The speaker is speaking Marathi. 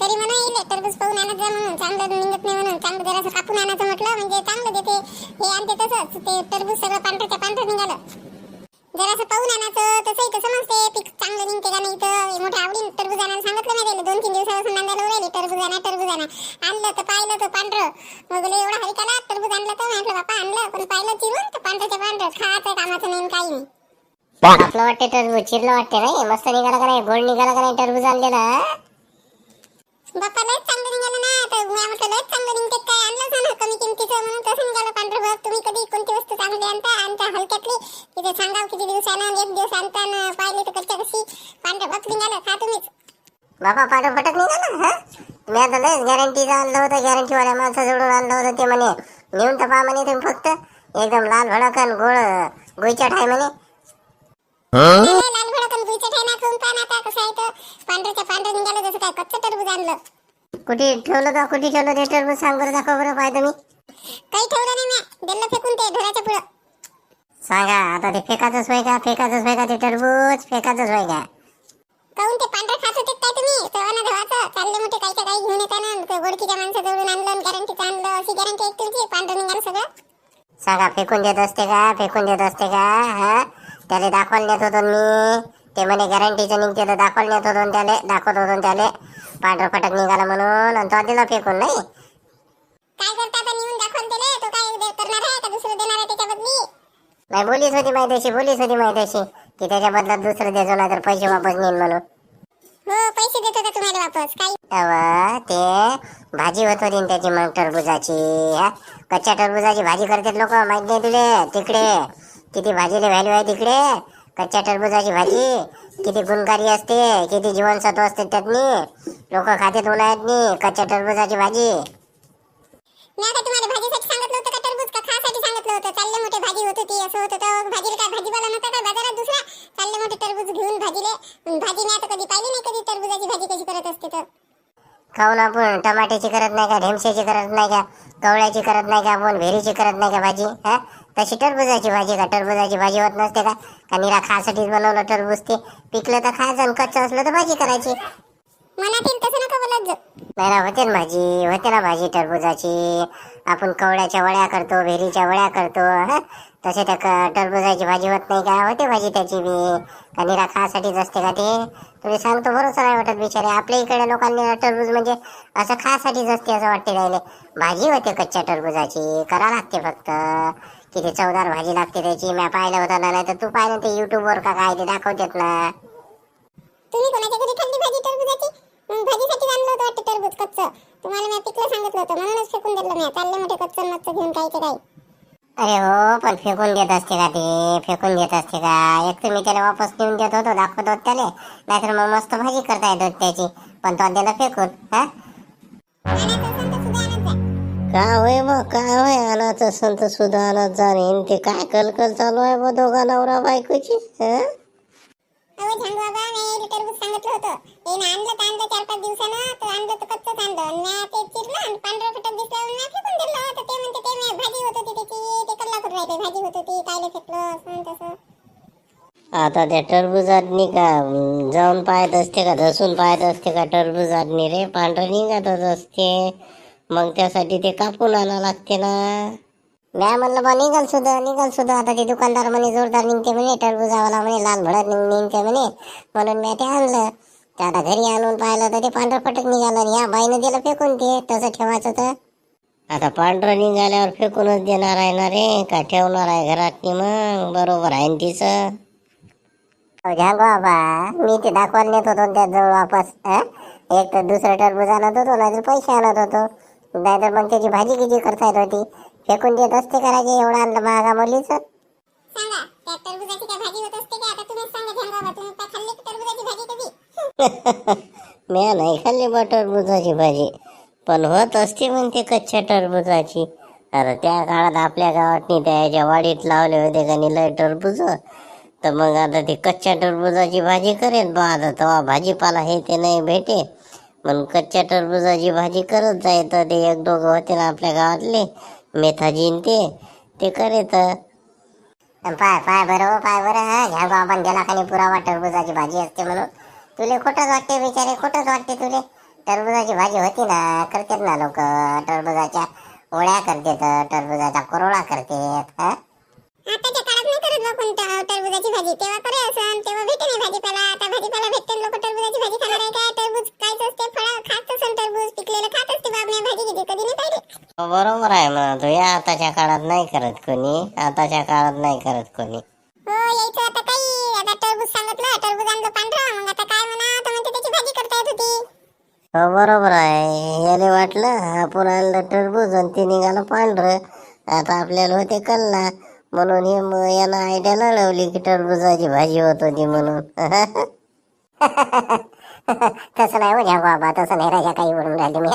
तरी म्हणा येईल टरबूज पाहून आणत जा म्हणून. चांगलं निघत नाही म्हणून. चांगलं जरासं कापून आणायचं म्हटलं म्हणजे चांगलं देते हे आणते तसंच. ते टरबूज सगळं पांढरच्या पांढरं निघालं. जरासं पाहून आणायचं तसंही तर समजते पीक चांगलं निघते का नाही तर मोठ्या आवडीन टरबूज आणायला सांगितलं नाही दोन तीन दिवसापासून नांदायला राहिले. टरबूज आणा टरबूज आणा. आणलं तर पाहिलं तर पांढरं. मग एवढा हरिकाला टरबूज आणलं तर? म्हटलं बापा आणलं. पण पाहिलं चिरून तर पांढरच्या पांढरं. खायचं कामाचं नाही काही नाही. आपलं वाटते टरबूज चिरलं वाटते नाही मस्त निघाला का नाही? गोड निघाला का नाही टरबूज आणलेला? बाप्पा चांगलं निघालं ना. तर मी म्हटलं चांगलं निघते काय आणलं ना कमी किमतीचं? म्हणून तसं निघालं पांढरं तुम्ही कधी कोणती वस्तू चांगली आणता? आणता हलक्यातली. तिथे सांगाव किती दिवसानं एक दिवस आणता न. पाहिले तर कच्च्या कशी. पांढरं निघालं. खा तुम्हीच. बाबा पाठं फटक निघाला हा? मी आता लयच गॅरंटीचं आणलं होतं. गॅरंटीवाल्या माणसं जोडून आणलं होतं ते म्हणे. नेऊन तर पहा म्हणे तुम्ही फक्त. एकदम लाल भडक आणि गोळ गोईच्या ठाय म्हणे. लाल भडक आणि गुईचं ठाय ना खाऊन पहा ना आता कसं आहे तर पांढरच्या पांढरं निघालं जसं काय कच्चं टरबूज आणलं. कुठे ठेवलं का? कुठे ठेवलं? ते टरबूज सांग बरं दाखव बरं पाय तुम्ही काही ठेवलं नाही मी दिलं फेकून ते घराच्या पुढं. सांगा आता ते फेकाचंच होय का? फेकाचंच होय का ते टरबूज? फेकाचंच होय का? काहून ते पांढरं खात होते काय तुम्ही? सवाना धवाचं चालले मोठे काहीच्या काही घेऊन येताना ते गोडकीच्या माणसं जवळून आणलं गॅरंटीचं आणलं. अशी गॅरंटी एक तुमची पांढरं निघालं सगळं. सांगा फेकून देत असते का? फेकून देत असते का? हा? त्याला दाखवायला नेत होतो मी. ते म्हणे गॅरंटीचं निघते तर दाखवायला नेत होतो त्याला दाखवत होतो त्याला. पांढरं फटक निघाला म्हणून आणि तो दिला फेकून नाही? काय करता आता? नेऊन दाखवून दिले तो काय दे- करणार आहे? का दुसरं देणार आहे त्याच्या बदली. नाही बोलीच होती माहिती बोलीच होती की त्याच्या बदल्यात दुसरं द्यायचो नाही तर पैसे वापस नेईन म्हणून. हो पैसे देतो का तुम्हाला वापस? काही ते भाजी होत होती ना त्याची मग टरबुजाची हा? कच्च्या टरबुजाची भाजी करतात लोक माहीत नाही तुले तिकडे. किती भाजीला व्हॅल्यू आहे तिकडे? कच्च्या टरबुजाची भाजी? किती गुणकारी असते किती जीवनसत्व असते त्यातनी. लोक खातात उन्हाळ्यातनी कच्च्या टरबुजाची भाजी? मी आता तुम्हाला भाजीसाठी सांगितलं होतं का टरबूज? का खासाठी सांगितलं होतं चालले मोठे भाजी होत होती असं होतं तर भाजीला काय भाजीवाला नव्हता का? बाजारात दुसरा चालले मोठे टरबूज घेऊन भाजीले. भाजी मी आता कधी पाहिली नाही कधी टरबुजाची भाजी कशी करत असते तर. खाऊन आपण टमाट्याची करत नाही का ढेमशाची करत नाही का कवळ्याची करत नाही का आपण भेरीची करत नाही का भाजी हा? तशी टरबुजाची भाजी का? टरबुजाची भाजी होत नसते का? का निरा खासाठीच बनवलं टरबूज ते? पिकलं तर खायचं आणि कच्चं असलं तर भाजी करायची. मनात येईल तसं नका बोलत जाऊ. नाही होते ना भाजी होते ना भाजी टरबुजाची. आपण कवळ्याच्या वड्या करतो भेरीच्या वड्या करतो हा? तसे त्या क- टरबुजाची भाजी होत नाही का? होते भाजी त्याची बी. का निरा खासाठीच असते का ते? तुम्ही सांगतो भरोसा नाही वाटत बिचारे. आपल्या इकडे लोकांनी टरबूज म्हणजे असं खासाठीच असते असं वाटते राहिले. भाजी होते कच्च्या टरबुजाची करा लागते फक्त. किती चवदार भाजी लागते त्याची मी पाहिलं होतं ना नाही तर तू पाहिलं ते युट्यूबवर का काय ते दाखवतात ना. तुम्ही कोणाच्या घरी खाल्ली भाजी टरबुजाची? भाजीसाठी आणलं होतं वाटतं टरबूज कच्चं. तुम्हाला मी पिकलं सांगितलं होतं म्हणूनच फेकून दिलं मी. चालले मोठे कच्चं मच्चं घेऊन काही ते काही अरे हो पण फेकून देत असते का ते? फेकून देत असते का? एक तर मी त्याला वापस नेऊन देत होतो दाखवत होत त्याला. नाहीतर मग मस्त भाजी करता येत होती त्याची. पण तो दिला फेकून हा? का होय बा काय होय अनाथ संत सुद्धा अनाथ जाणे ते काय कलकल चालू आहे बा दोघा नवरा बायकोची हं? अहो झांगू बाबा मी टरबूज सांगितलं होतं. ते ना आणलं तर आणलं चार पाच दिवसानं तर आणलं तर कच्चंच आणलं. आणि म्या ते चिरलं आणि पांढरं फटक दिसल्यावर म्या फेकून दिलं. तर ते म्हणते ते म्या भाजी होत होती त्याची. ते कल्ला करून राहते भाजी होत होती. कायले फेकलं असं आणि तसं. आता त्या टरबुजातनी का अं, जाऊन पाहत असते का धसून पाहत असते का टरबुजातनी रे पांढरं निघतच असते. मग त्यासाठी ते कापून आणावं लागते ना. म्या म्हणलं बा निघाल सुद्धा निघाल सुद्धा. आता ते दुकानदार म्हणे जोरदार निघते म्हणे टरबुजावाला म्हणे लाल निघ- निघते म्हणे. म्हणून मी ते आणलं. ते आता घरी आणून पाहिलं तर ते पांढरं फटक निघालं आणि या बाईनं दिलं फेकून ते. तसं ठेवायचं तर. आता पांढरं निघाल्यावर फेकूनच देणार आहे ना रे. का ठेवणार आहे घरात मग? बरोबर आहे ना तिचं. घ्या बाबा मी ते दाखवायला नेत होतो त्या जवळ वापस? एक तर दुसरं टरबूज आणत होतो नाहीतर पैसे आणत होतो. नाहीतर मग त्याची भाजी किती करता येत होती? फेकून देत असते करायचे एवढं महागा मुलीचं? सांगा त्या टरबुजाची काय भाजी होत असते का? आता तुम्हीच सांगा झांगू बाबा तुम्ही काय खाल्ली का टरबुजाची भाजी कधी? मी नाही खाल्ली बा टरबुजाची भाजी. पण होत असते म्हणते कच्च्या टरबुजाची. अरे त्या काळात आपल्या गावातनी त्याच्या वाडीत लावले होते का नाही लय टरबुज? तर मग आता ती कच्च्या टरबुजाची भाजी करेन बा. आता तेव्हा भाजीपाला हे ते नाही भेटे मग कच्च्या टरबुजाची भाजी करत जायचं ते एक दोघं होते ना आपल्या गावातले मेथाजीन ते. ते करेत. पाय पाय बरं हो, पाय बरं हा. ह्या गावात गेला खाली पुरावा टरबुजाची भाजी असते म्हणून. तुले खोटंच वाटते बिचारे खोटंच वाटते तुले. टरबुजाची भाजी होती ना करतात ना लोक. टरबुजाच्या ओळ्या करतात टरबुजाचा कुरवडा करतात हा? आताच्या काळात नाही करत बा टरबुजाची भाजी. तेव्हा करे असं तेव्हा भेटे नाही भाजीपाला. आता भाजीपाला भेटते लोक टरबुजाची भाजी खाणार आहे काय? पिकलेलं खात असते बाबने भाजी किती कधी नाही पाहिजे बरोबर आहे म्हणा तू या आताच्या काळात नाही करत कोणी आताच्या काळात नाही करत कोणी. हो यायचं आता काही आता टरबूज सांगितलं टरबूज आणलं पांढरं मग आता काय म्हणा म्हणते त्याची भाजी करता येत होती. हो बरोबर आहे. याले वाटलं आपण आणलं टरबूज आणि ते निघालं पांढरं. आता आपल्याला होते कल्ला म्हणून हे म- यानं आयडिया लावली की टरबुजाची भाजी होत होती म्हणून. तसं नाही हो बाबा तसं नाही राजा काही म्हणून राहिले मी.